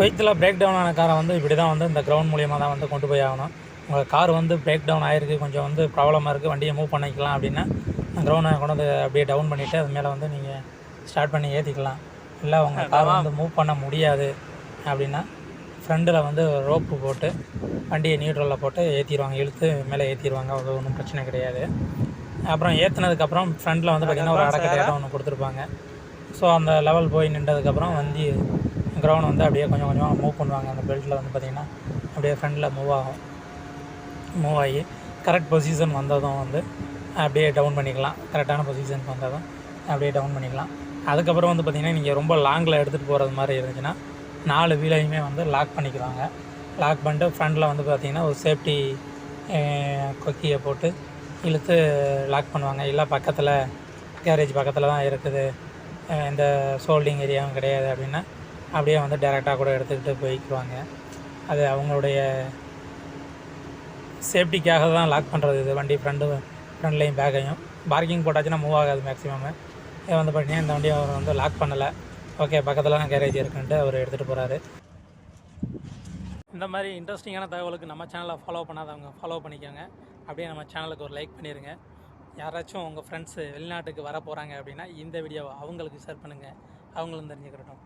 குவைத்தில் break down ஆன காரை வந்து இப்படி தான் வந்து இந்த கிரவுண்ட் மூலியமாக தான் வந்து கொண்டு போய் ஆகணும். உங்கள் கார் வந்து பிரேக் டவுன் ஆகிருக்கு கொஞ்சம் வந்து ப்ராப்ளமாக இருக்குது வண்டியை மூவ் பண்ணிக்கலாம் அப்படின்னா கிரவுண்டை கொண்டு வந்து அப்படியே டவுன் பண்ணிவிட்டு அது மேலே வந்து நீங்கள் ஸ்டார்ட் பண்ணி ஏற்றிக்கலாம் இல்லை உங்கள் கார் வந்து மூவ் பண்ண முடியாது அப்படின்னா ஃப்ரண்டில் வந்து ரோப்பு போட்டு வண்டியை நியூட்ரலில் போட்டு ஏற்றிடுவாங்க இழுத்து மேலே ஏற்றிடுவாங்க அது ஒன்றும் பிரச்சனை கிடையாது. அப்புறம் ஏற்றுனதுக்கப்புறம் ஃப்ரண்டில் வந்து பார்த்திங்கன்னா ஒரு அடக்கட்டையாட்டம் ஒன்று கொடுத்துருப்பாங்க. ஸோ அந்த லெவல் போய் நின்றதுக்கப்புறம் வண்டி கிரவுண்ட் வந்து அப்படியே கொஞ்சம் கொஞ்சமாக மூவ் பண்ணுவாங்க. அந்த பெல்ட்டில் வந்து பார்த்திங்கன்னா அப்படியே ஃப்ரண்டில் மூவ் ஆகும். மூவ் ஆகி கரெக்ட் பொசிஷன் வந்ததும் வந்து அப்படியே டவுன் பண்ணிக்கலாம். கரெக்டான பொசிஷன் வந்ததும் அப்படியே டவுன் பண்ணிக்கலாம். அதுக்கப்புறம் வந்து பார்த்திங்கன்னா நீங்கள் ரொம்ப லாங்கில் எடுத்துகிட்டு போகிறது மாதிரி இருந்துச்சுன்னா நாலு வீலையுமே வந்து லாக் பண்ணிக்குவாங்க. லாக் பண்ணிட்டு ஃப்ரண்டில் வந்து பார்த்திங்கன்னா ஒரு சேஃப்டி கொக்கியை போட்டு இழுத்து லாக் பண்ணுவாங்க. இல்லை பக்கத்தில் கேரேஜ் பக்கத்தில் தான் இருக்குது. எந்த இந்த சோல்டிங் ஏரியாவும் கிடையாது அப்படின்னா அப்படியே வந்து டேரெக்டாக கூட எடுத்துக்கிட்டு போய்க்குவாங்க. அது அவங்களுடைய சேஃப்டிக்காக தான் லாக் பண்ணுறது இது. வண்டி ஃப்ரண்டு ஃப்ரண்ட்லேயும் பேக்கையும் பார்க்கிங் போட்டாச்சுன்னா மூவ் ஆகாது மேக்ஸிமம் இது வந்து பார்த்தீங்கன்னா இந்த வண்டியை அவர் வந்து லாக் பண்ணலை. ஓகே பக்கத்தில் தான் கேரேஜ் இருக்குன்ட்டு அவர் எடுத்துகிட்டு போகிறாரு இந்த மாதிரி இன்ட்ரெஸ்டிங்கான தகவலுக்கு நம்ம சேனலை ஃபாலோ பண்ணாதவங்க ஃபாலோ பண்ணிக்கோங்க. அப்படியே நம்ம சேனலுக்கு ஒரு லைக் பண்ணிடுங்க யாராச்சும் உங்கள் ஃப்ரெண்ட்ஸு வெளிநாட்டுக்கு வர போகிறாங்க அப்படின்னா இந்த வீடியோவை அவங்களுக்கு ஷேர் பண்ணுங்கள் அவங்களும் தெரிஞ்சுக்கிட்டோம்